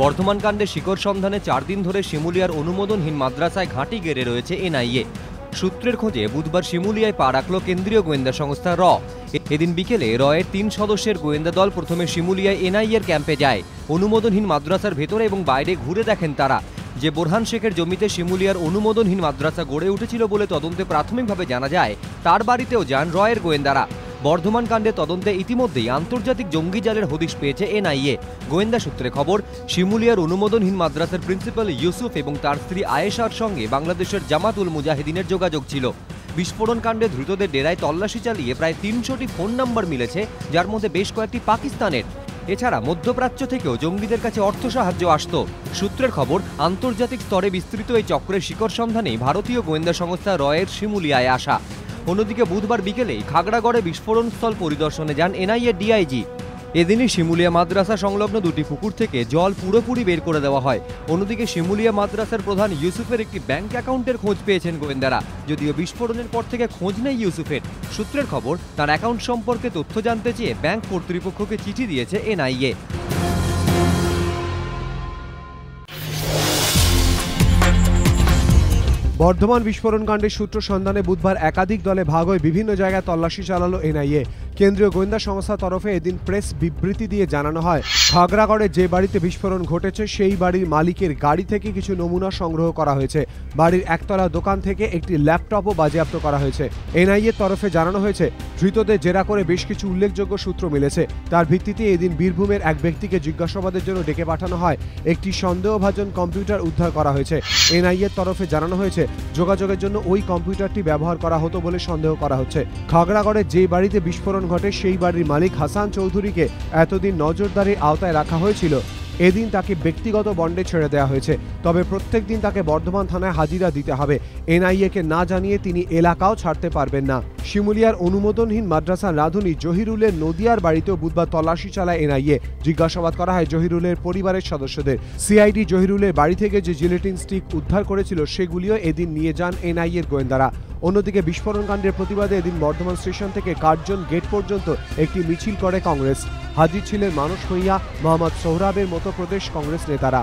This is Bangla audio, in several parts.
বর্ধমান কাণ্ডে শিকড় সন্ধানে চার দিন ধরে শিমুলিয়ার অনুমোদনহীন মাদ্রাসায় ঘাঁটি গেড়ে রয়েছে এনআইএ। সূত্রের খোঁজে বুধবার শিমুলিয়ায় পা রাখল কেন্দ্রীয় গোয়েন্দা সংস্থা র। এদিন বিকেলে রয়ের তিন সদস্যের গোয়েন্দা দল প্রথমে শিমুলিয়ায় এনআইএর ক্যাম্পে যায়। অনুমোদনহীন মাদ্রাসার ভেতরে এবং বাইরে ঘুরে দেখেন তারা। যে বোরহান শেখের জমিতে শিমুলিয়ার অনুমোদনহীন মাদ্রাসা গড়ে উঠেছিল বলে তদন্তে প্রাথমিকভাবে জানা যায়, তার বাড়িতেও যান রয়ের গোয়েন্দারা। বর্ধমান কাণ্ডে তদন্তে ইতিমধ্যেই আন্তর্জাতিক জঙ্গি জালের হদিশ পেয়েছে এনআইএ। গোয়েন্দা সূত্রে খবর, শিমুলিয়ার অনুমোদনহীন মাদ্রাসার প্রিন্সিপাল ইউসুফ এবং তার স্ত্রী আয়েশার সঙ্গে বাংলাদেশের জামাতুল মুজাহিদিনের যোগাযোগ ছিল। বিস্ফোরণ কাণ্ডে ধৃতদের ডেরায় তল্লাশি চালিয়ে প্রায় তিনশোটি ফোন নাম্বার মিলেছে, যার মধ্যে বেশ কয়েকটি পাকিস্তানের। এছাড়া মধ্যপ্রাচ্য থেকেও জঙ্গিদের কাছে অর্থ সাহায্য আসত। সূত্রের খবর, আন্তর্জাতিক স্তরে বিস্তৃত এই চক্রের শিকড় সন্ধানে ভারতীয় গোয়েন্দা সংস্থা রয়ের শিমুলিয়ায় আসা। অন্যদিকে বুধবার বিকেলেই খাগড়াগড়ে বিস্ফোরণস্থল পরিদর্শনে যান N I A D I G. এদিনই Shimulia মাদ্রাসা সংলগ্ন দুটি পুকুর থেকে জল পুরোপুরি বের করে দেওয়া হয়। অন্যদিকে শিমুলিয়া মাদ্রাসার প্রধান ইউসুফের একটি ব্যাংক অ্যাকাউন্টের খোঁজ পেয়েছেন গোয়েন্দারা। যদিও বিস্ফোরণের পর থেকে খোঁজ নেই ইউসুফের। সূত্রের খবর, তার অ্যাকাউন্ট সম্পর্কে তথ্য জানতে চেয়ে ব্যাংক কর্তৃপক্ষকে চিঠি দিয়েছে এনআইএ। বর্ধমান বিস্ফোরণকাণ্ডের সূত্র সন্ধানে বুধবার একাধিক দলে ভাগ হয়ে বিভিন্ন জায়গায় তল্লাশি চালালো এনআইএ। কেন্দ্রীয় গোয়েন্দা সংস্থার তরফে এদিন প্রেস বিবৃতি দিয়ে জানানো হয় খাগড়াগড়ে যে বাড়িতে বিস্ফোরণ ঘটেছে, সেই বাড়ির মালিকের গাড়ি থেকে কিছু নমুনা সংগ্রহ করা হয়েছে। বাড়ির একতলা দোকান থেকে একটি ল্যাপটপও বাজেয়াপ্ত করা হয়েছে। এনআইএর তরফে জানানো হয়েছে, ধৃতদের জেরা করে বেশ কিছু উল্লেখযোগ্য সূত্র মিলেছে। তার ভিত্তিতে এদিন বীরভূমের এক ব্যক্তিকে জিজ্ঞাসাবাদের জন্য ডেকে পাঠানো হয়। একটি সন্দেহভাজন কম্পিউটার উদ্ধার করা হয়েছে। এনআইএর তরফে জানানো হয়েছে, যোগাযোগের জন্য ওই কম্পিউটারটি ব্যবহার করা হতো বলে সন্দেহ করা হচ্ছে। খাগড়াগড়ে যে বাড়িতে বিস্ফোরণ ঘটে সেই বাড়ির মালিক হাসান চৌধুরীকে এতদিন নজরদারির আওতায় রাখা হয়েছিল। এদিন তাকে ব্যক্তিগত বন্ডে ছেড়ে দেওয়া হয়েছে। তবে প্রত্যেক দিন তাকে বর্ধমান থানায় হাজিরা দিতে হবে। এনআইএকে না জানিয়ে তিনি এলাকাও ছাড়তে পারবেন না। শিমুলিয়ার অনুমোদনহীন মাদ্রাসা রাধুনী জহিরুলের নদিয়ার বাড়িতেও বুধবার তল্লাশি চালায় এনআইএ। জিজ্ঞাসাবাদ করা হয় জহিরুলের পরিবারের সদস্যদের। সিআইডি জহিরুলের বাড়ি থেকে যে জিলেটিন স্টিক উদ্ধার করেছিল, সেগুলিও এদিন নিয়ে যান এনআইএর গোয়েন্দারা। অন্যদিকে বিস্ফোরণকাণ্ডের প্রতিবাদে এদিন বর্ধমান স্টেশন থেকে কার্জন গেট পর্যন্ত একটি মিছিল করে কংগ্রেস। হাজির ছিলেন মানস ভূঁইয়া, মোহাম্মদ সোহরাবের মতো প্রদেশ কংগ্রেস নেতারা।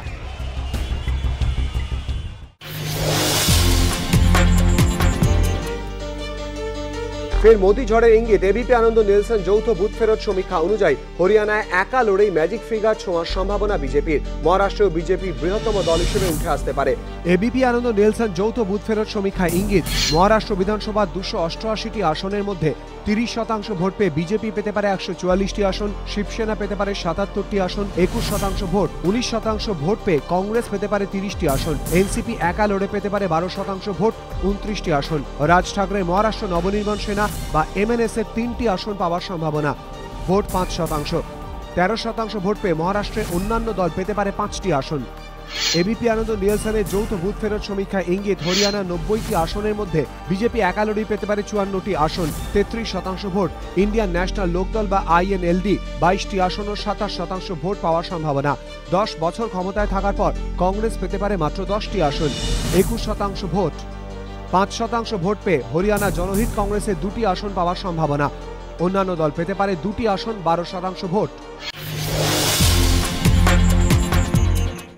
ফের মোদি ঝড়ের ইঙ্গিত। এবিপি আনন্দ, নেলসন যৌথ বুথ ফেরত সমীক্ষা অনুযায়ী হরিয়ানায় একা লড়েই ম্যাজিক ফিগার ছোঁয়ার সম্ভাবনা বিজেপির। মহারাষ্ট্রেও বিজেপি বৃহত্তম দল হিসেবে উঠে আসতে পারে। এবিপি আনন্দ, নেলসন যৌথ বুথ ফেরত সমীক্ষা ইঙ্গিত। মহারাষ্ট্র বিধানসভার দুশো অষ্টআশিটি আসনের মধ্যে তিরিশ শতাংশ ভোট পেয়ে বিজেপি পেতে পারে একশো চুয়াল্লিশটি আসন, শিবসেনা পেতে পারে সাতাত্তরটি আসন, একুশ শতাংশ ভোট, উনিশ শতাংশ ভোট পেয়ে কংগ্রেস পেতে পারে তিরিশটি আসন, এনসিপি একা লড়ে পেতে পারে বারো শতাংশ ভোট, উনত্রিশটি আসন। রাজ ঠাকরে মহারাষ্ট্র নবনির্মাণ সেনা বা এমএনএস এর তিনটি আসন পাওয়ার সম্ভাবনা, ভোট পাঁচ শতাংশ। তেরো শতাংশ ভোট পেয়ে মহারাষ্ট্রের অন্যান্য দল পেতে পারে পাঁচটি আসন। এবিপি আনন্দ নিয়েলসনের যৌথ বুথ ফেরত সমীক্ষা ইঙ্গিত, হরিয়ানা নব্বইটি আসনের মধ্যে বিজেপি একালড়ি পেতে পারে চুয়ান্নটি আসন, তেত্রিশ শতাংশ ভোট। ইন্ডিয়ান ন্যাশনাল লোকদল বা আইএনএলডি বাইশটি আসন ও সাতাশ শতাংশ ভোট পাওয়ার সম্ভাবনা। দশ বছর ক্ষমতায় থাকার পর কংগ্রেস পেতে পারে মাত্র দশটি আসন, একুশ শতাংশ ভোট। পাঁচ শতাংশ ভোট পেয়ে হরিয়ানা জনহিত কংগ্রেসের দুটি আসন পাওয়ার সম্ভাবনা। অন্যান্য দল পেতে পারে দুটি আসন, বারো শতাংশ ভোট।